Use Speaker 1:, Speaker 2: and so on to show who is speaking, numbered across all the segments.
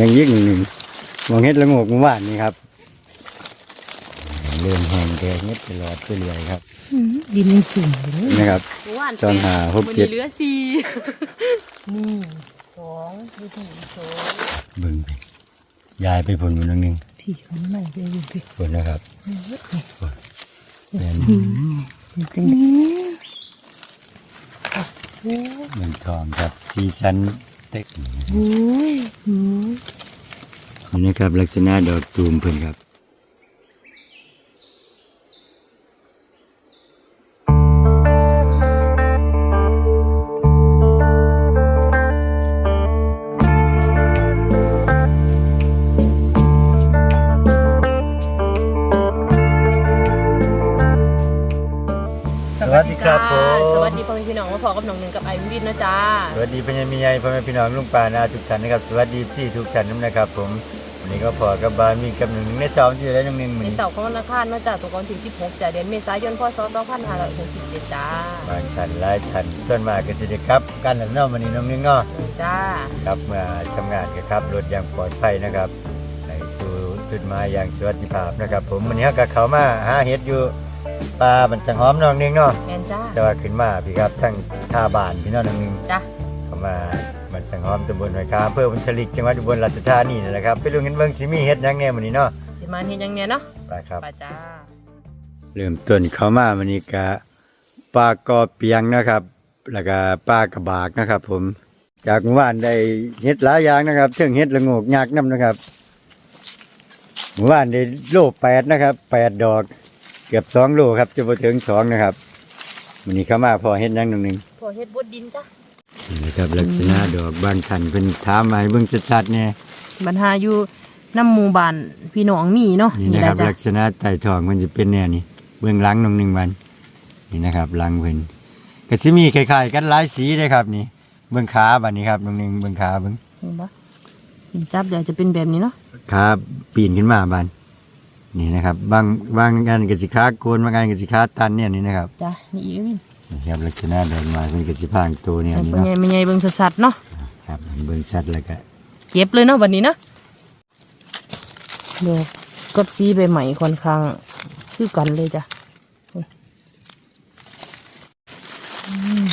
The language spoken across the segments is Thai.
Speaker 1: ยังยิ่งหนึ่งมองเฮ็ดละโงกเมื่อวานนี่ครับเริ่มแห้งแกเฮ็ดไปหลอดไปเรื่อยครับ
Speaker 2: อืมดินยังสูงอยู่เลย
Speaker 1: นะครับ
Speaker 2: เมื่อวาน
Speaker 1: จอนหาหก
Speaker 2: วัน
Speaker 1: เจ็
Speaker 2: นี้
Speaker 1: ด
Speaker 2: เหลือสี่นี่สองดูที่สอง
Speaker 1: เบิ่งไปยายไปผลมันนึงหนึง
Speaker 2: พี่คนใหม่ไปอยู่พี่
Speaker 1: ผลนะครับเป็น
Speaker 2: เป็นจังนี้โอ้ย
Speaker 1: เงินทองครับซีซัน เต็ก
Speaker 2: โอ้ยโอ้ย
Speaker 1: นี่นะครับลักษณะดอกตูมเพิ่นครับ ครับผม
Speaker 2: สวัสดีพ่อแม่พี่น้องมาพอกับน้องหนึ่งกับไอวินนะจ้า
Speaker 1: สวัสดีพญามีใหญ่พ่อแม่พี่น้องลุงป่านาทุกท่านนะครับ สวัสดีที่ทุกท่านนะครับ ผมวันนี้ก็พอกับบานมีกับหนึ่งหนึ่งในสองที่ได้หนึ่งหนึ่งมื
Speaker 2: ใน
Speaker 1: อนี้
Speaker 2: เสาร์ของวันอังคารมาจากตัวกอนถึง16จ้ะเดือนเมษายนพศ2567จ้า
Speaker 1: บางท่านหลายท่านส่วนมากก็สิได้ครับกันแล้วเนาะวันนี้น้องหนึงเนาะ
Speaker 2: จ้า
Speaker 1: ครับเมื่อทำงานก็ครับรถอย่างปลอดภัยนะครับ ในสู่จุดหมายอย่างสวัสดิภาพนะครับ ผมวันนี้ก็เขามาหาเห็ดอยู่ ป่าบันสังหอมน้องหนึงเนาะ
Speaker 2: แมนจ้า
Speaker 1: แต่ว่าขึ้นมาพี่ครับทั้งท่าบ้านพี่น้องน้องหนึง
Speaker 2: จ้า
Speaker 1: เข้ามาบันสังหอมตำบลหอยคาอำเภอบุญชลิกจังหวัดอุบลราชธานีนี่แหละครับไปดูกันเบิ่งสิมีเฮ็ดหยังแน่มื้อนี้เนาะ
Speaker 2: สิมาเฮ็ดหยังเนี่ยเนาะ
Speaker 1: ไปครับ
Speaker 2: ไปจ้า
Speaker 1: เริ่มต้นเข้ามามื้อนี้ก็ปลากอเปียงนะครับ แล้วก็ปลากระบากนะครับ ผม จากเมื่อวานได้เฮ็ดหลายอย่างนะครับเชิงเฮ็ดละโงกยักษ์นํนะครับเมื่อวานได้โลแปดนะครับแปดดอก เกือบสองโลครับจะบ่ถึงสองนะครับมื้อนี้เข้ามาพอเฮ็ดหยังหนึงหนึง
Speaker 2: พอเฮ็ดบดดินจ้า
Speaker 1: นี่นะครับลักษณะดอกบางท่านเพิ่นถามมาให้เบิ่งชัดๆเนี่ย
Speaker 2: ปัญหาอยู่น้ำหมู่บ้านพี่น้องมีเนาะ
Speaker 1: นี่นะ
Speaker 2: แห
Speaker 1: ค
Speaker 2: ละ
Speaker 1: รับ
Speaker 2: จ้ะ
Speaker 1: ลักษณะไต่ทองมันจะเป็นแนวนี้เบื้องหลังน้องหนึ่งวันนี่นะครับหลังเพิ่นก็สิมีคล้ายๆกันหลายสีเลยครับนี่ เบื้องขาบัดนี้ครับน้องหนึ่งเบื้องขาเบื้อง
Speaker 2: เห็นปะเห็นจับเดี๋ยวจะเป็นแบบนี้เนาะ
Speaker 1: ขาปีนขึ้นมาบัน นี่นะครับบางบางงานก็สิขาโกนบางงานก็สิขาตันเนี่ยนี่นะครับ
Speaker 2: จ้ะนี่อีกนิด
Speaker 1: นี่ครับลักษณะดอกไม้เพิ่นก็สิพรางตัวเนี่ย
Speaker 2: เป็น
Speaker 1: นี่
Speaker 2: ไง
Speaker 1: เนาะ
Speaker 2: เป็นไงเบิ่งสัดๆเนาะ
Speaker 1: ครับเบื้องชัดแล้วก็
Speaker 2: เก็บเลยเนาะวันนี้เนาะดอกกับสีใบใหม่ค่อนข้างคือกันเลยจ้ะอืม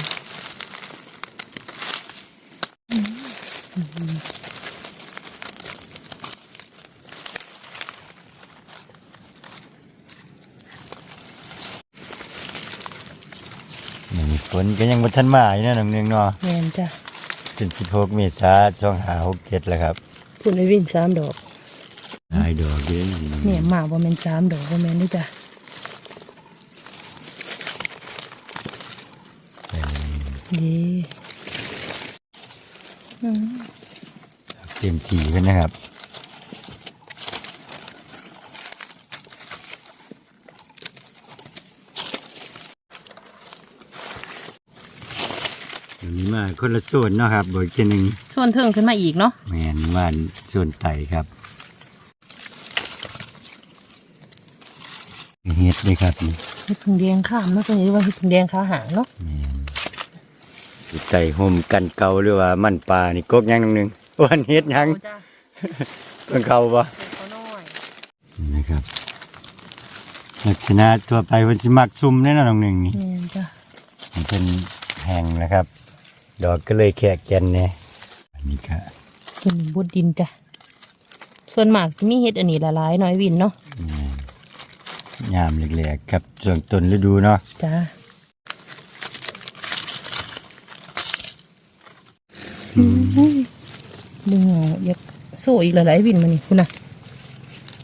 Speaker 1: นี่ฝนก็ยังบ่ทันมาอยู่นะน้องหนึ่งเนาะ
Speaker 2: แม่นจ้ะ
Speaker 1: จน16เมษายน2567แล้วครับ
Speaker 2: พูดในวิ่งสามดอก
Speaker 1: หลายดอกเด้อ
Speaker 2: เนี่ยมาว่าแม่นสามดอกว่าแม่นด้วยจ้ะดีอืม
Speaker 1: เต็มที่กันนะครับ อันนี้มา คนละส่วนเนาะครับบอีกทีหนึ่ง
Speaker 2: ส่วนเทิงขึ้นมาอีกเนาะ
Speaker 1: แมนว่านส่วนไตครับเฮ็ดเลยครับนี่
Speaker 2: เห็ดผึ่งแดงข้ามเนาะตัวนี้ว่าเห็ดผึ่งแดงขาหางเนาะ
Speaker 1: แมนไตห่มกันเกาหรือว่ามันปลานี่กกหยังนึงหนึงอ้วนเฮ็ดหยัง
Speaker 2: จ้ะ
Speaker 1: เพิ่งเขาบ่
Speaker 2: เขาน้อย
Speaker 1: นี่นะครับ ลักษณะทั่วไปมันสิมักซุ่มแน่นอนหนึ่งนี่
Speaker 2: แม่นจ้ะ
Speaker 1: มันเป็นแห้งนะครับ ดอกก็เลยแขกแกนเนี่ยอันนี้ก็
Speaker 2: เป็นบดดินจ้ะ ส่วนมากจะมีเห็ดอันนี้ละลายน้อยวินเนาะ
Speaker 1: ยามเล็กๆครับช่วงต้นฤดูเนาะ
Speaker 2: จ้าดึงเอาอยากโซ่อีกหลายๆวินมานี่คุณน่ะ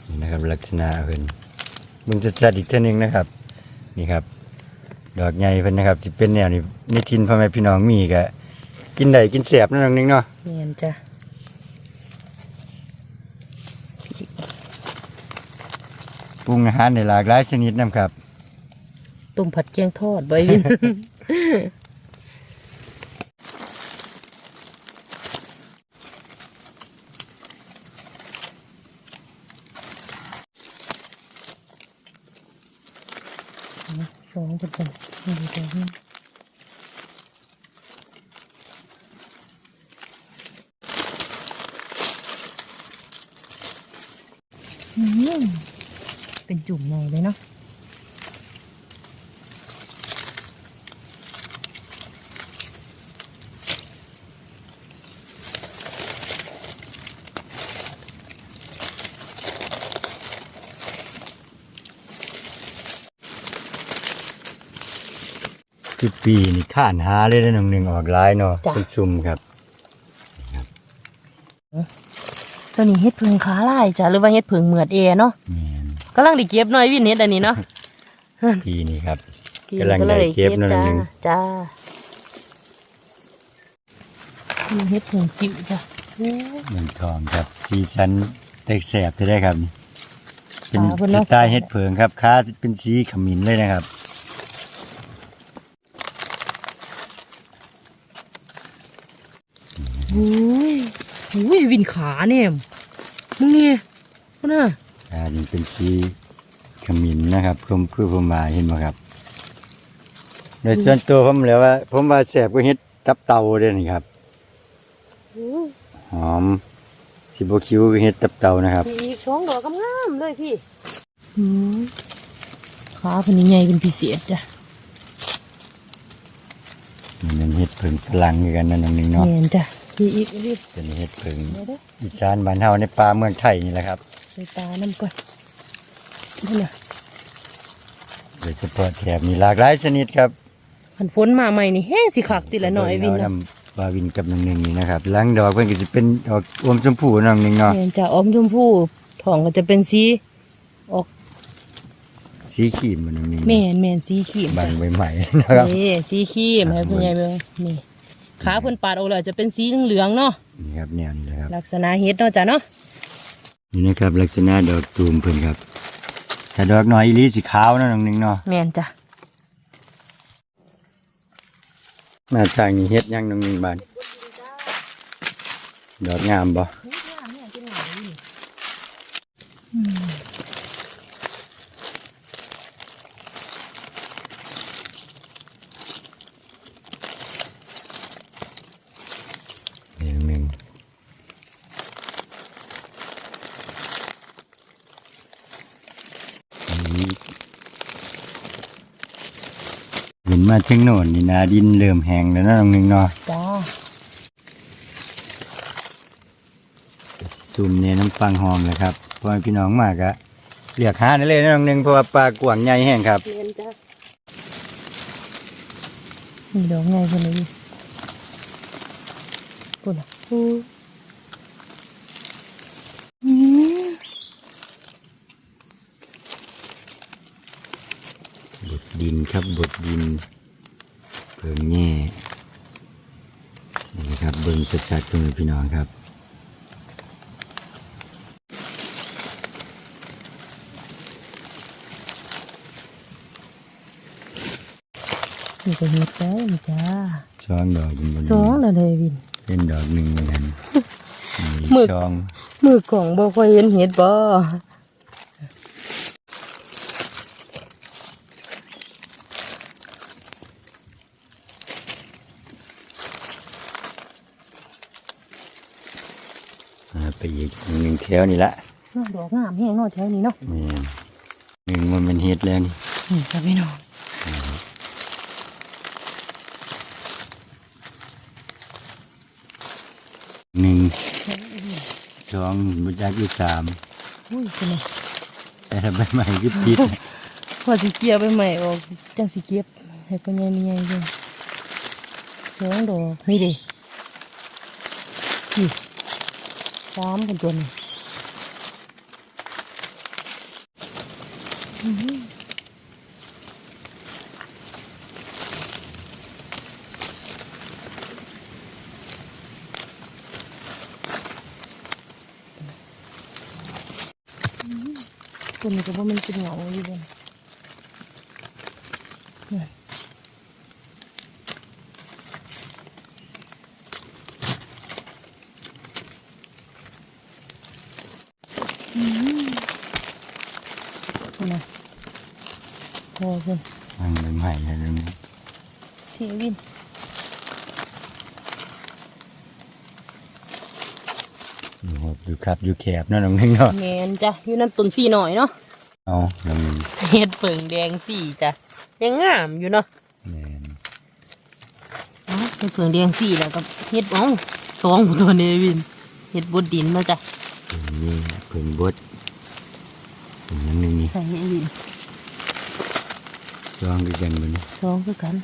Speaker 1: นี่นะครับลักษณะเพิ่นมึงจะจัดอีกเท่านึงนะครับ นี่ครับ ดอกใหญ่เพิ่นนะครับจะเป็นแนวนี้ในทินพ่อแม่พี่น้องมีก็ กินได้กินเสียบนั่นนึงเนาะ
Speaker 2: แม่นจ้ะ
Speaker 1: ปรุงอาหารในหลากหลายชนิดนะครับ
Speaker 2: ต้มผัดแกงทอดใบวิน สองคนกันนี่เดี๋ยวนี้ อืมเป็นจุ่มใหญ่เลยเนาะ
Speaker 1: คือปีนี่ข้านหาเลยนะน้องหนึ่งออกหลายเนาะซุ่มๆครับ
Speaker 2: ตัวนี้เฮ็ดเพิงขาลายจ้ะหรือว่าเฮ็ดเพิงเหมือดเอเนาะ
Speaker 1: แม่น
Speaker 2: กำลังได้เก็บหน่อยวินเฮ็ดอันนี้เนาะ
Speaker 1: ปีนี้ครับ กำลังได้เก็บเนาะน้องหนึ่ง
Speaker 2: จ้านี่เฮ็ดเพิงจิ๋วจ้ะโอ้
Speaker 1: เงินทองครับสีสันแตกแสบจะได้ครับ เป็น
Speaker 2: ขาเพิ่น
Speaker 1: ส
Speaker 2: เนาะ
Speaker 1: ไตล์เฮ็ดเพิงครับค้าเป็นสีขมิ้นเลยนะครับ
Speaker 2: โอ้ยโอ้ยวินขาเนี่ยมึงเนี่ยพุ่นน่ะ
Speaker 1: อ่านี่เป็นสีขมิ้นนะครับเพิ่มเพื่อผมมาเห็นไหมครับ โดยส่วนตัวผมแล้วว่า ผมว่าแสบก็เฮ็ดตับเต่าเด้นี่ครับ
Speaker 2: โอ้ย
Speaker 1: หอมสิบคิวก็เฮ็ดตับเต่านะครับ
Speaker 2: มีอีกสองดอกงามๆเลยพี่อืมขาเพิ่นนี่ใหญ่เป็นพิเศษจ้ะ
Speaker 1: นี่มันเฮ็ดเพิงฝรั่งคือกันนั่นน้องหนึงเนาะ
Speaker 2: แม่นจ้ะ พี่อีกพี่
Speaker 1: เป็นเฮ็ดเพิง
Speaker 2: เดี๋ยวเด้อ
Speaker 1: อีสานบ้านเฮาในป่าเมืองไทยนี่แหละครับ
Speaker 2: ใส่ตาน้ำก่อนนี่น่ะ
Speaker 1: โดยเฉพาะแถบนี้หลากหลายชนิดครับ
Speaker 2: หันฝนมาใหม่นี่แห้งสิคักติละหน่อยวิน
Speaker 1: เา
Speaker 2: เนาะ
Speaker 1: นำบาวินกับน้องหนึงนี่นะครับหลังดอกเพิ่นก็สิเป็นดอกอมชมพูน้องหนึงเนาะ
Speaker 2: แม่นจ้ะออมชมพูท้องก็จะเป็นสีออก
Speaker 1: สีขีมมันน้องหนึง
Speaker 2: แม่นแม่นสีครีม
Speaker 1: บา
Speaker 2: จ้ะ
Speaker 1: งใหม่ๆนะครับ
Speaker 2: นี่สีครีมให้ผู้ใหญ่เบิ่งนี่ ขาเพิ่นปาดออกแล้วจะเป็นสีเหลืองๆเนาะ
Speaker 1: นี่ครับแนวนี้แหละครับ
Speaker 2: ลักษณะเฮ็ดเนาะจ้ะเนาะ
Speaker 1: นี่นะครับลักษณะดอกตูมเพิ่นครับถ้าดอกน้อยอีหลีสีขาวเนาะน้องหนึงเนาะ
Speaker 2: แม่นจ้ะ
Speaker 1: หน้าทางนี้เฮ็ดหยังน้องหนึงบานดอกงามบ่นี่น้องหนึงนี่เห็น มาถึงโน่นนี่นาดินเริ่มแห้งแล้วเนาะน้องหนึงเนาะ
Speaker 2: จ้า
Speaker 1: ซุ่มเนี่ยน้ำฟังหอมเลยครับพ่อแม่พี่น้องมากอะเรียกหาได้เลยนะน้องหนึงเพราะว่าปลากวางใหญ่แห้งครับ
Speaker 2: แม่นจ้ะนี่ดอกใหญ่เพิ่นเลยพุ่นน่ะอู้อืม
Speaker 1: บดดินครับบดดินเพิ่ง แง่นี่ครับเบิ่งชัดๆพ่อแม่พี่น้องครับ
Speaker 2: นี่ก็เฮ็ดได้นี่จ้า
Speaker 1: ช่องดอกมัน
Speaker 2: สองแล้วเลยวิน
Speaker 1: เป็นดอกหนึ่งเหมือนกัน
Speaker 2: หมึก
Speaker 1: ช่อง
Speaker 2: มือกล่องบ่ค่อยเห็นเห็ดบ่
Speaker 1: อ่าไปอีกหนึ่งแถ วนี่ละ
Speaker 2: น้องดอกงามแห้งเนาะแถวนี้เนาะ
Speaker 1: นี่หนึ่งมันเป็นเฮ็ดแล้วนี่
Speaker 2: นี่จ้ะพี่น้อง
Speaker 1: หนึ่งสองบุญจักอีกสาม
Speaker 2: อุ้ยเป็นไง
Speaker 1: แต่ถ้าใบใหม่ก็ปิด
Speaker 2: พอสิเกียบไปใหม่ออกจังสิเก็บให้ปัญญามีใหญ่เด้อสองดอกนี่เดินี่สามเป็นตัวนี้ อื้อหือตัวนี้ก็บ่มันเป็นเหงาอยู่บนนะพ อเพิ่น
Speaker 1: มันใบใหม่แล้วนี่
Speaker 2: พี่วิน
Speaker 1: โอ้โหกอยู่ครับอยู่แคบเนาะน้องนึงเนาะ
Speaker 2: แมนจ้ะอยู่น้ำต้นสีหน่อยเนาะ
Speaker 1: เอาน้องนึง
Speaker 2: เฮ็ดเปิงแดงสีจ้ะยังงามอยู่เนาะ
Speaker 1: แม่น
Speaker 2: เอ้าเฮ็ดเปิงแดงสีแล้วก็เฮ็ดเอ้าสองตัวนี้วินเฮ็ดบดดินมาจ้ะ
Speaker 1: นี่เพิ่งบดเป็นน้องนึงนี่
Speaker 2: ใส่ไอ้วิน
Speaker 1: ลองดูกันมัน
Speaker 2: สองคือกัน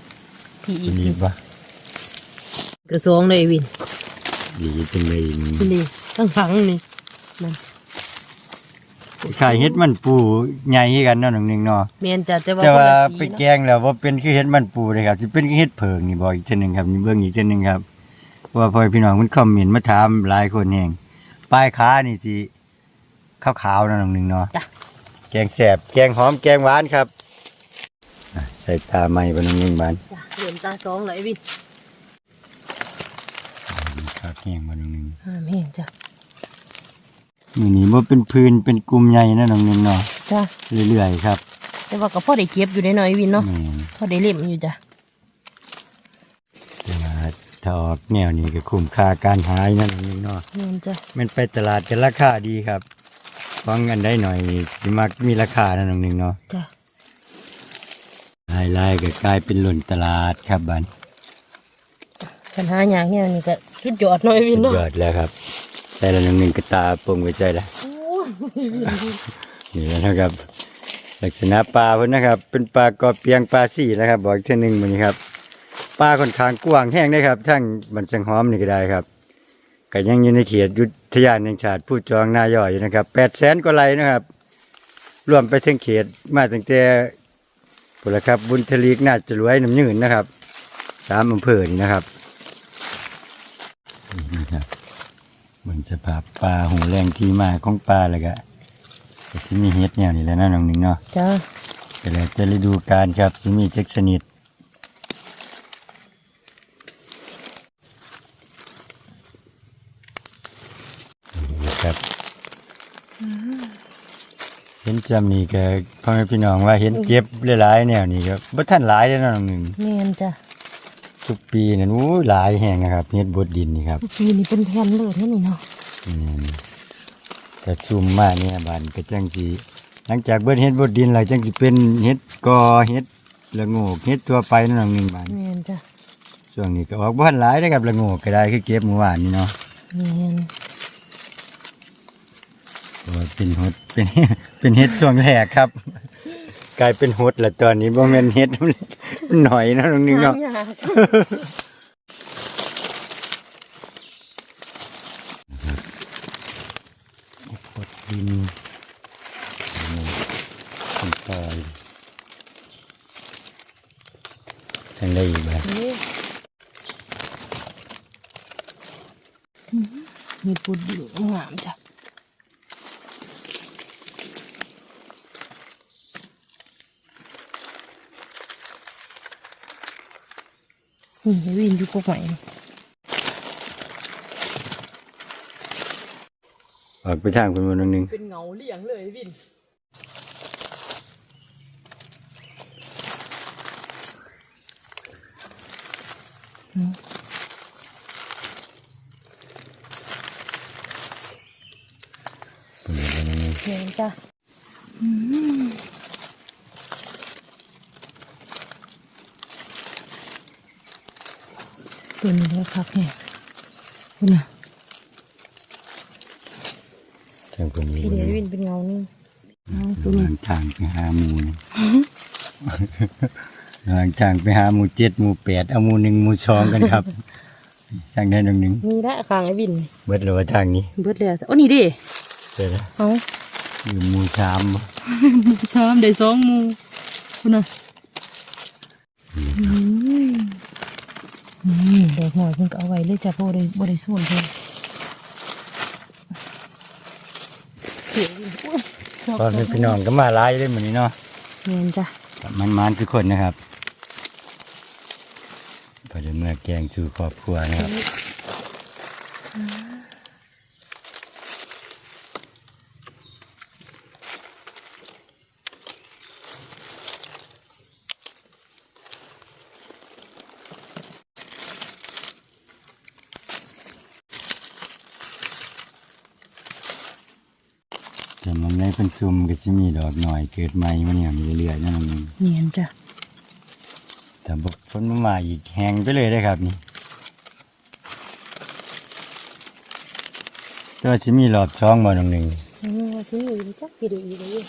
Speaker 2: พี่อี
Speaker 1: อั
Speaker 2: ก
Speaker 1: นนี้ปะ
Speaker 2: กระสองเลยไอ้วิน
Speaker 1: ดีจังเลย
Speaker 2: พี่เลยทั้งขังนี่นั่น
Speaker 1: ขายเฮ็ดมันปูใหญ่คือกันเนาะน้องนึงเนาะ
Speaker 2: แมนจ้ะแต่ว่า
Speaker 1: แต่
Speaker 2: คน
Speaker 1: ว่า
Speaker 2: ละ
Speaker 1: ไป
Speaker 2: สี
Speaker 1: แก
Speaker 2: เนาะ
Speaker 1: งแล้วว่าเป็นคือเฮ็ดมันปูเลยครับสิเป็นคือเฮ็ดเพิงนี่บอกอีกเทีนึงครับนี่เบิ่งอีกเทีนึงครับเพราะว่าพ่อพี่น้องมันคอมเมนต์มาถามหลายคนแฮงปลายขานี่สิขาวๆเนาะน้องนึงเนาะ
Speaker 2: จ้ะ
Speaker 1: แกงแสบแกงหอมแกงหวานครับอะใส่ตาใหม่บ่น้องนึงบาน
Speaker 2: จ้ะเหรียญตาสองเลยไอ้วิน
Speaker 1: ข้าวแกงบ่น้องนึง
Speaker 2: ห้ามแห้งจ้ะ
Speaker 1: มื้อนี้บ่เป็นพื้นเป็นกลุ่มใหญ่นะน้องนึงเนาะ
Speaker 2: จ้ะ
Speaker 1: เรื่อยๆครับ
Speaker 2: แต่ว่าก็พอได้เก็บอยู่ได้หน่อยไอ้วินเนาะ
Speaker 1: แม่น
Speaker 2: พอได้เล่มอยู่จ้ะ
Speaker 1: แต่ว่าถ้าออกแนวนี้ก็คุ้มค่าการหายนะน้องนึงเนาะ
Speaker 2: แมนจ้ะ
Speaker 1: มันไปตลาดกันราคาดีครับฟังกันได้หน่อยสิมักมีราคานะน้องหนึ่งเนาะ
Speaker 2: จ้ะ
Speaker 1: ลายลายๆก็กลายเป็นหล่นตลาดครับบัน
Speaker 2: ปัญหาอย่างเงี้ยนี่ก็สุดยอดหน่อยไอ้วิน
Speaker 1: สุด
Speaker 2: เนาะ
Speaker 1: ยอดแล้วครับ แต่ละน้องหนึ่งก็ตาปงไว้ใจละ
Speaker 2: โอ้ย
Speaker 1: นี่แหล้วนะครับ ลักษณะปลาเพิ่นนะครับ เป็นปลากอเปียงปลาซี่นะครับ บอกอีกเท่านึงมันนี้ครับปลาค่อนข้างกว้างแห้งได้ครับทั้งบันสังหอมนี่ก็ได้ครับก็ยังอยู่ในเขตยุทธยานแห่งชาติผู้จองนาย่อยอยู่นะครับแปดแสนกว่าไร่นะครับ รวมไปถึงเขตมาตั้งแต่ พุ่นละครับบุญทลีกน่าจะรวยน้ำยืนนะครับสามอำเภอนี่นะครับนี่นะครับบนสภาพปลาหูแรงที่มาของปลาแล้วก็ก็สิมีเฮ็ดแนวนี้แหล้วนะน้องหนึ่งเนาะ
Speaker 2: จ้ะ
Speaker 1: แต่แล้วแต่ฤดูกาลครับสิมีจักชนิดนี่ครับเห็น จำนี่ก็พ่อแม่พี่น้องว่าเห็นเก็บหลายๆแนวนี่ก็บ่ทันหลายเด้อเนาะน้องหนึ่ง
Speaker 2: แมนจ้ะ
Speaker 1: ทุกปีนั่นอู้หลายแห่งนะครับเฮ็ดบดดินนี่ครับ
Speaker 2: ปีนี้เป็นแผ่นเลยเท่านี่เนาะ
Speaker 1: อืมแต่ซุ่มมาเนี่ยบานก็จังสิหลังจากเบิดเฮ็ดบดดินแล้วจังสิเป็นเฮ็ดกอเฮ็ดละโงกเฮ็ดตัวไปนั่นน้องหนึ่งบาน
Speaker 2: แมนจ้ะ
Speaker 1: ช่วงนี้ก็ออกบ้านหลายได้อครับละโงกก็ได้คือเก็บเมื่อวานนี่เนาะ
Speaker 2: แมน
Speaker 1: เพราะ ว่าเป็นหดเป็นเป็นเฮ็ดช่วงแรกครับ กลายเป็นหดแล้วตอนนี้บ่แม่นเฮ็ดมันหน่อยเนาะน้องหนึงเนาะ
Speaker 2: หายาก
Speaker 1: หดดินขึ้นไปทางได้อีกบ่
Speaker 2: นี่อื้อหือมีปุดดิ่งงามจ้ะ นี่ไอ้วินอยู่กกใหม่นี่
Speaker 1: ออกไปทางคุณบ่น้องหนึง
Speaker 2: เป็นเงาเลี้ยงเลยวิน
Speaker 1: คุณบ่น้องหนึง
Speaker 2: เลี้ยงจ้ะตัวนี้ก็ คักแน่คุณน่ะ
Speaker 1: ทางคุณมี
Speaker 2: พี่เดวินเป็นเงานี่เอาตัว
Speaker 1: ทา
Speaker 2: นี้
Speaker 1: งทางไปหาหมูนี่ทางทางไปหาหมูเจ็ดหมูแปดเอาหมูหนึ่งหมูสองกันครับทางได้น้องหนึง
Speaker 2: นี่ละข้างไอ้วิน
Speaker 1: เบิดเลยว่าทางนี้
Speaker 2: เบิดแล้วโอ้นี่เดิ
Speaker 1: เจอแล้ว
Speaker 2: เอา
Speaker 1: อยู่หมูสามบ่
Speaker 2: สามได้สองหมูคุณน่ะอืม นี่ดอกหน่อยเพิ่นก็เอาไว้เลยจ้ะเพราะบ่ได้บ่ได้ส่วนเพิ่นเสียวินโอ้ยชอบ
Speaker 1: ตอนนี้พี่น้องก็มาหลายเลยเหมือนนี้เนาะ
Speaker 2: เงินจ้ะ
Speaker 1: มันมันๆทุกคนนะครับพอได้เมื่อแกงสู่ครอบครัวนะครับแต่มัน ในเพิ่นซุ่มก็สิมีดอกหน่อยเกิดใหม่มาเนี่ยมีเรื่อยๆนั่นนึง
Speaker 2: เนียนจ้ะ
Speaker 1: แต่บ่ฝนมามาอีกแห้งไปเลยได้อครับนี่แตัวาสิมีรอบช่องบ่น้องหนึ่ง
Speaker 2: อืมว่าซื้ออยู่จักกี่เดือนอยู่เลย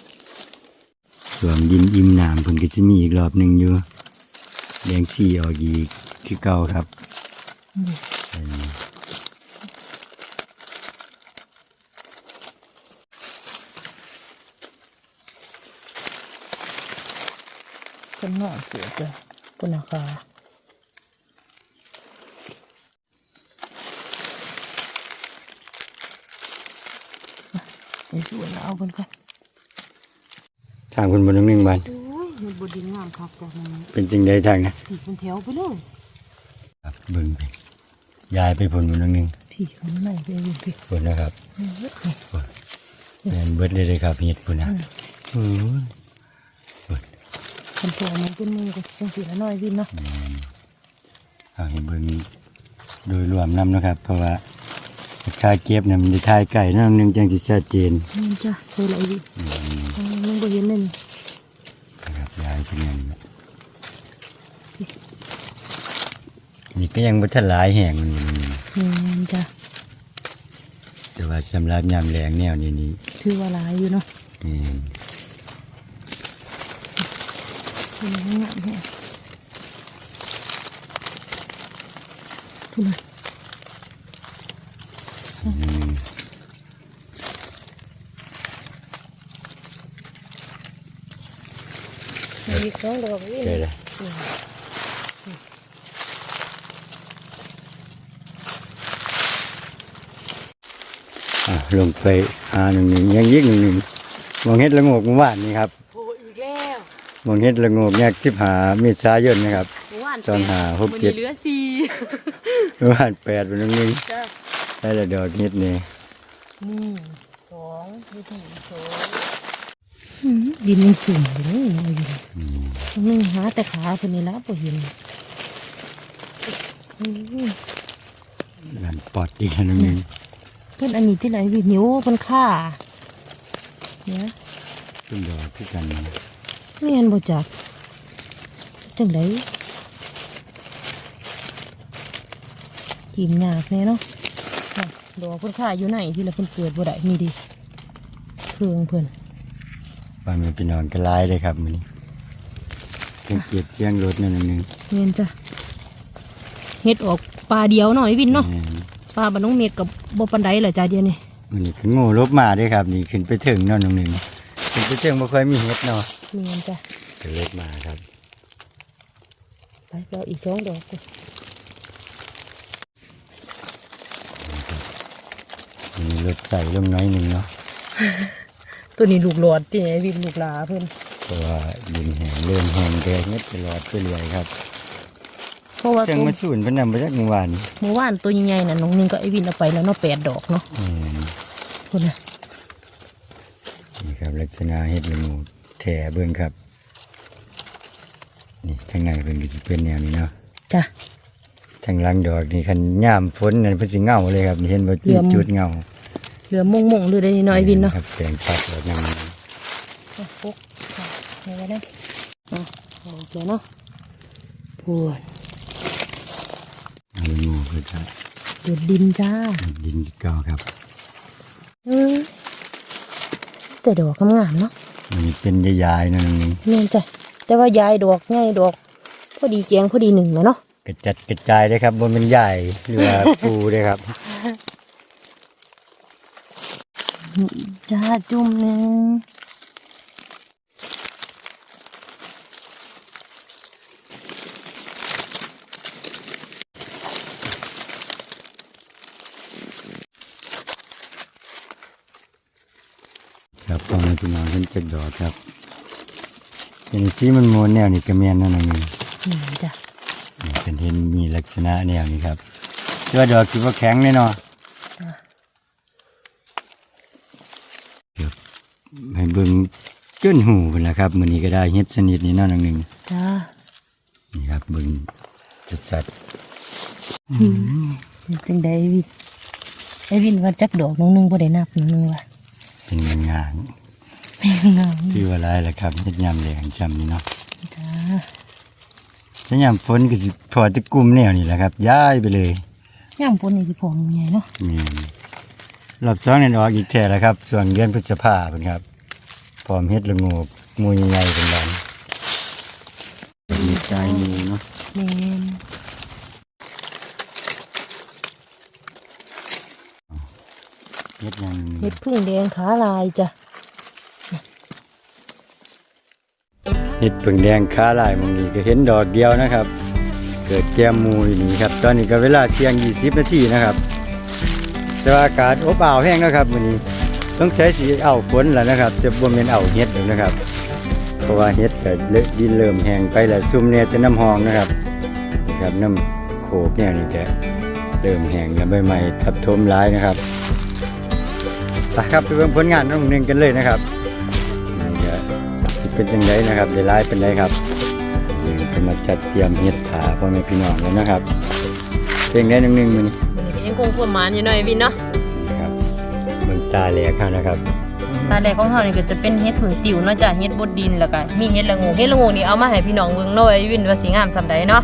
Speaker 1: ส่วนดินอิ่มน้ำเพิ่นก็สิมีอีกรอบหนึงอยู่แดงสีออกอีกคือเก่าครับ
Speaker 2: คนงอกเกิดจ้ะคนราคาไปสวนเอาเพิ่นก่อน
Speaker 1: ทางคนบนน้องหนึ่งบาน
Speaker 2: โอ้ยมันบดินงามคักจ้ะมัน
Speaker 1: เป็นจริงใดทางนะ
Speaker 2: ผีเป็นแถวไปเลย
Speaker 1: ครับเบิ่งไปยายไปผลบนน้องหนึ่ง
Speaker 2: ผีเขาไม่ไหนไปอยู่พี่
Speaker 1: ผลนะครับ
Speaker 2: นี่
Speaker 1: แม่นเบิดเลยเลยครับเฮ็ดพุ่นนะโอ้ย
Speaker 2: คันตัวมันเป็นมือก็จังสีละน้อยวินเนาะ
Speaker 1: เอาให้เบิ่งโดยรวมนำนะครับ เพราะว่าค่าเก็บเนี่ยมันได้ทายไก่น้องหนึ่งจังสิชัดเจน
Speaker 2: นี่จ้ะเคยละวิน
Speaker 1: อืม
Speaker 2: มึงก็เห็นเลยนี่
Speaker 1: นะครับยายเป็นอย่างนี้นี่ก็ยังบ่ทันหลายแห่งมันอยู่นี่
Speaker 2: นี่จ้ะ
Speaker 1: แต่ว่าสำหรับยามแรงแนวนี้นี่
Speaker 2: ถือว่าหลายอยู่เนาะ
Speaker 1: นี่
Speaker 2: เป็นงามแฮะทุน
Speaker 1: อืม
Speaker 2: มีสองดอกน
Speaker 1: ใช่เลยอะลงไปหาหนึ่งหนึ่งยังยิกหนึ่งหนึ่งมองเฮ็ดละโงกเมื่อวานนี่ครับ มองเฮ็ดละโงกแยกสิบหาเมษายนนะครับ
Speaker 2: เมื่อวาน
Speaker 1: ตอนหาหกเจ็ด
Speaker 2: เหลือสี่
Speaker 1: เมื่อวานแปดเป็นหนึ่งหนึ่ง
Speaker 2: จ้ะ
Speaker 1: ได้ละดอกเฮ็ดนี่
Speaker 2: หนึ่งสองวิธีสองดินยังสูงอยู่เลยเอาอยู่หนึ่งหาแต่ขาคนนี้ละพอเห็นอืม
Speaker 1: หลันปอดอีกอันหนึ่งหนึ่ง
Speaker 2: เพื่อนอันนี้ที่ไหนวินิ้วเพิ่นค่าเนี่ย
Speaker 1: ขึ้นดอกคือกันนะ
Speaker 2: ไม่เห็นบ่จักจังไดกินยากแน่เนาะน่ะดอกเพิ่นค่าอยู่ไหนที่ละเพิ่นเกิดบ่ได้นี่ดิเครื่องเพิ่น
Speaker 1: บ้านมันไปนอนกันหลายเลยครับมื้อนี้เสียงเกียดเสียงรถนั่นหนึ่งหนึ่ง
Speaker 2: เห็นจ้ะเฮ็ดออกปลาเดียวหน่อยวินเนาะ
Speaker 1: แม่น
Speaker 2: ปลาบ้านน้องเมฆกับบ่ปานใดแหละจ้าเดียวนี่
Speaker 1: มันนี่ขึ้นโง่ลบมาเด้วยครับ นี่ขึ้นไปถึงเนั่นหนึ่งหนึ่งขึ้นไปถึงบ่ค่อยมีเฮ็ดเนาะ
Speaker 2: เมียนจ้ะ
Speaker 1: ก็ลบมาครับ
Speaker 2: ไปเอาอีกสองดอกกู
Speaker 1: มีรถใส่ลงน้อยหนึ่งเนาะ
Speaker 2: ตัวนี้ลูกหลอดที่ไหนวินลูกหลาเพิ่น
Speaker 1: เพราะว่าดินแห้งเริ่มแห้งแดงเม็ดตลอดไปเรื่อยครับ
Speaker 2: เพราะว่า
Speaker 1: จัง
Speaker 2: ตัว
Speaker 1: มาสูนเพิ่นนำมาจากเมื่อวาน
Speaker 2: เมื่อวานตัวใหญ่ๆน่ะน้องนึงก็ไอ้วินเอาไปแล้วเนาะแปดดอกเนาะ
Speaker 1: อืม
Speaker 2: คนน่ะ
Speaker 1: นี่ครับลักษณะเฮ็ดละงู แถ่เบิ่งครับ นี่ทางในเพิ่นก็สิเป็นแนวนี้เนาะ
Speaker 2: จ้ะ
Speaker 1: ทางหลังดอกนี่คันยามฝนนั่นเพิ่นสิเงาเลยครับนี่เห็นบ่
Speaker 2: เหลื่
Speaker 1: มี
Speaker 2: อม
Speaker 1: จุดเงา
Speaker 2: เหลือมงๆเลยได้น้อยวินเนาะ
Speaker 1: ครับแปลงปัดแล้วนำ
Speaker 2: เอาปุ๊กค่ะนี่ไว้ได้อะโอเคเนาะปวด
Speaker 1: เอางูเพิ่นครับ
Speaker 2: เดือดดินจ้า
Speaker 1: ดินเก่าครับ
Speaker 2: เออแต่ดอกงามๆเนาะ
Speaker 1: มั นนี่เป็นยายๆนั่นนึง
Speaker 2: เมียนจ้ะแต่ว่ายายดอกง่ายดอก พอดีแกงพอดีหนึ่งแล้วเนาะ
Speaker 1: กระจัดกระจายเลยครับบนเป็นใหญ่หรือว่าปูเลยครับ
Speaker 2: จ้าจุ่มหนึ่ง
Speaker 1: ครับตอนนี้พี่น้อง เพิ่นจักดอกครับอย่างสีมันโมนแนวนี่กระเมียนนั่นนึง
Speaker 2: นี่จ้ะ
Speaker 1: นี่เป็นเห็นมีลักษณะแนวนี้ครับเชื่อดอกคือว่าแข็งแน่นอน
Speaker 2: จ้ะ
Speaker 1: ครับให้เบิ่งจนหูพุ่นล่ะครับมื้อนี้ก็ได้เฮ็ดสนิทนี่เนั่นนึง
Speaker 2: จ้า
Speaker 1: นี่ครับเบิ่งชัด
Speaker 2: เป็นจังไดไอ้วินไอ้วินว่าจักดอกน้องหนึงบ่ได้นับน้องหนึงว่า
Speaker 1: ๆเป็นงานงาน
Speaker 2: แม่งาม
Speaker 1: ที่ว่าร้ายแหละครับเฮ็ดยามแดงจำนี่เนาะ
Speaker 2: จ้า
Speaker 1: ถ้ายามฝนก็สิพอแตะกลุ่มแนวนี่แหละครับ ย้ายไปเลย
Speaker 2: ย่ามปนนี่สิพองไงเนาะ
Speaker 1: นี่รอบสองนี่ออกอีกแท่แล้วครับ ส่วนเดือนพฤษภาเป็นครับพร้อมเฮ็ดละโงกหมูใหญ่ๆเป็นดันมีใจมีเนาะ
Speaker 2: แม่น
Speaker 1: เฮ็ดหยัง
Speaker 2: เห็ดพึ่งแดงขาลายจ้ะ
Speaker 1: เฮ็ดเพิ่งแดงขาลายมองนี้ก็เห็นดอกเดียวนะครับ เกิดแก้มมูอยู่นี่ครับ ตอนนี้ก็เวลาเที่ยง20นาทีนะครับ แต่ว่าอากาศอบอ้าวแห้งนะครับมื้อนี้ต้องใช้สีเอาฝนแล้วนะครับ จะบ่แม่นเอาเฮ็ดแล้วนะครับ เพราะว่าเฮ็ดก็เลอะดินเริ่มแห้งไปแล้วซุ่มเนี่ยจะน้ำหองนะครับนี่ครับน้ำโขกเนี่ยนี่จะเริ่มแห้งแล้วใบไม้ทับถมหลายนะครับไปครับไปเบิ่งผลงานน้องหนึ่งกันเลยนะครับ เป็นจังไดนะครับได้หลายเป็นไรครับนี่ก็มาจัดเตรียมเฮ็ดถาพ่อแม่พี่น้องแล้วนะครับเป็นได้น้องหนึ่งมื้อนี้
Speaker 2: วันนี้ก็ยังคงความหมานอยู่หน่อยวินเนาะ
Speaker 1: ครับเบิ่งตาแหลกเขานะครับ
Speaker 2: ตาแรกของเขานี่ก็จะเป็นเห็ดผึ่งติ๋วเนาะจ้ะเห็ดบดดินแล้วก็มีเห็ดละโงูเห็ดละโงูนี่เอามาให้พี่น้องเบิ่งเนาะไอ้วินว่าสิงามสำใดเนาะ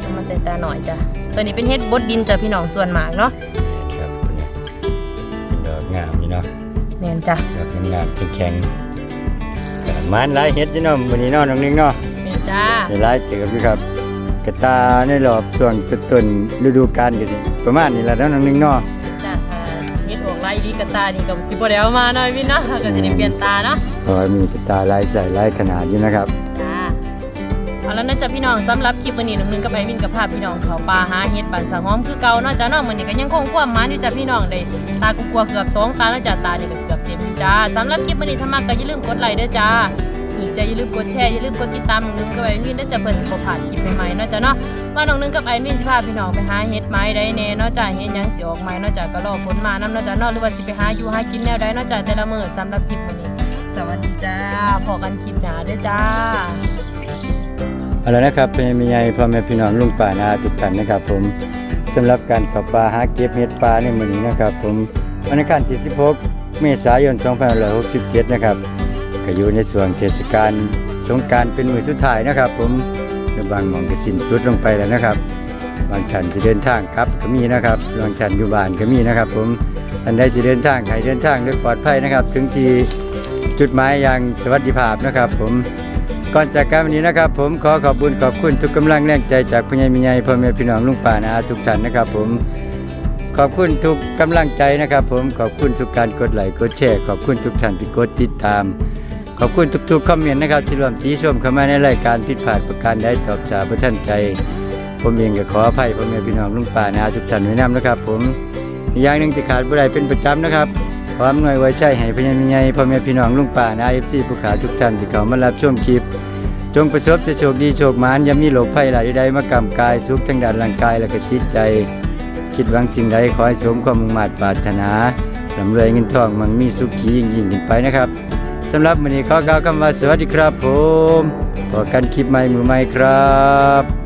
Speaker 2: เอามาใส่ตาหน่อยจ้ะตัวนี้เป็นเห็ดบดดินจ้ะพี่น้องส่วนมากเนาะ
Speaker 1: ครับเนี่ยเป็นดอกงามนี่เนาะ
Speaker 2: แม่นจ้ะ
Speaker 1: ดอกงามๆแข็งๆแต่ มันหลายเฮ็ดอยู่เนาะมื้อนี้เนาะน้องหนึงเนาะ
Speaker 2: แม่นจ้า
Speaker 1: ได้หลายเติบอยู่ครับกระตาในรอบช่วงต้นๆฤดูกาลก็สิประมาณนี้แหละเนาะน้องหนึงเนาะ
Speaker 2: จ้ะอ่าเห็ดออกลายดีกับตานี่ก็สิบ่ได้เอามาเนาะไอ้วินเนาะก็จะได้เปลี่ยนตาเนาะ
Speaker 1: เพราะว่ามีกระตาหลายใส่หลายขนาดอยู่นะครับ
Speaker 2: จ้า เอาแล้วนะจ๊ะพี่น้องสำหรับคลิปวันนี้หนึ่งหนึงกับไอวินกับภาพพี่น้องเขาปลาหาเห็ดบันสังหอมคือเก่าเนาะจ้าเนาะมื้อนี้ก็ยังคงความมันอยู่จ้ะพี่น้องได้ตากูกลัวเกือบสองตาแล้วจ้ะตานี่ก็เกือบเต็มจ้าสำหรับคลิปวันนี้ถ้ามักก็อย่าลืมกดไลค์ด้อจ้าถูกใจอย่าลืมกดแชร์อย่าลืมกดติดตามหนึ่งหนึงกับไอวินเด้จ้ะเพื่อสิบ่าดคลิปใหม่ๆเนาะจ้าเนาะว่าน้องนึงกับไอวินสิพาพี่น้องไปหาเห็ดไม้ได้แน่เนาะจ้าเห็ดหยังสิออกใหม่เนาะจ้าก็รอผลมานํเนาะจ้าเนาะหรือว่าสิไปหาอยู่หากินแนวใดเนาะจ้าแต่ละมื้อสำหรับคลิปวันนี้ สวัสดีจ้าพอกันคลิปหน้าเด้อจ้า
Speaker 1: เอาละนะครับเป็นมีใหญ่พ่อแม่พี่น้องลุงป่านาทุกท่านนะครับ ผมสำหรับการขับปลาหาเก็บเห็ดปลาในมื้อนี้นะครับ ผมวันอังคารที่16เมษายน2567นะครับก็อยู่ในช่วงเทศกาลสงการเป็นมือสุดท้ายนะครับ ผมในบางหม่องก็สิ้นสุดลงไปแล้วนะครับ บางท่านจะเดินทางกลับก็มีนะครับบางท่านอยู่บ้านก็มีนะครับ ผมท่านใดจะเดินทางให้เดินทางด้วยปลอดภัยนะครับ ถึงที่จุดหมายอย่างสวัสดิภาพนะครับ ผม ก่อนจากการวันนี้นะครับ ผมขอขอบคุณขอบคุณทุกกำลังแรงใจจากพ่อใหญ่ม่ใหญ่พ่อแม่พี่น้องลุงป่านะอาทุกท่านนะครับ ผมขอบคุณทุกกำลังใจนะครับ ผมขอบคุณทุกการกดไลค์กดแชร์ขอบคุณทุกท่านที่กดติดตาม ขอบคุณทุกๆคอมเมนต์นะครับที่ร่วมชี้ชมเข้ามาในรายการผิดพลาดประการใดตอบสาประท่านใจ ผมเองก็ขออภัยพ่อแม่พี่น้องลุงป่านาทุกท่านไว้นำนะครับ ผมอีกอย่างหนึ่งจะขาดบ่ได้เป็นประจำนะครับ ความหน่วยไว้ใช้ให้พญามิใหญ่พ่อแม่พี่น้องลุงป่านาเอฟซีผู้ขาทุกท่านที่เขามารับชมคลิป จงประสบจะโชคดีโชคมานอย่ามีโรคภัยหลายใดมากำกายสุขทั้งด้านร่างกายและก็จิตใจ คิดหวังสิ่งใดขอให้สมความมุ่งมั่นปรารถนาลำรวยเงินทองมั่งมีสุขียิ่งยิ่งขึ้นไปนะครับสำหรับวันนี้ขอกล่าวคำว่าสวัสดีครับผมพบกันคลิปใหม่มือใหม่ครับ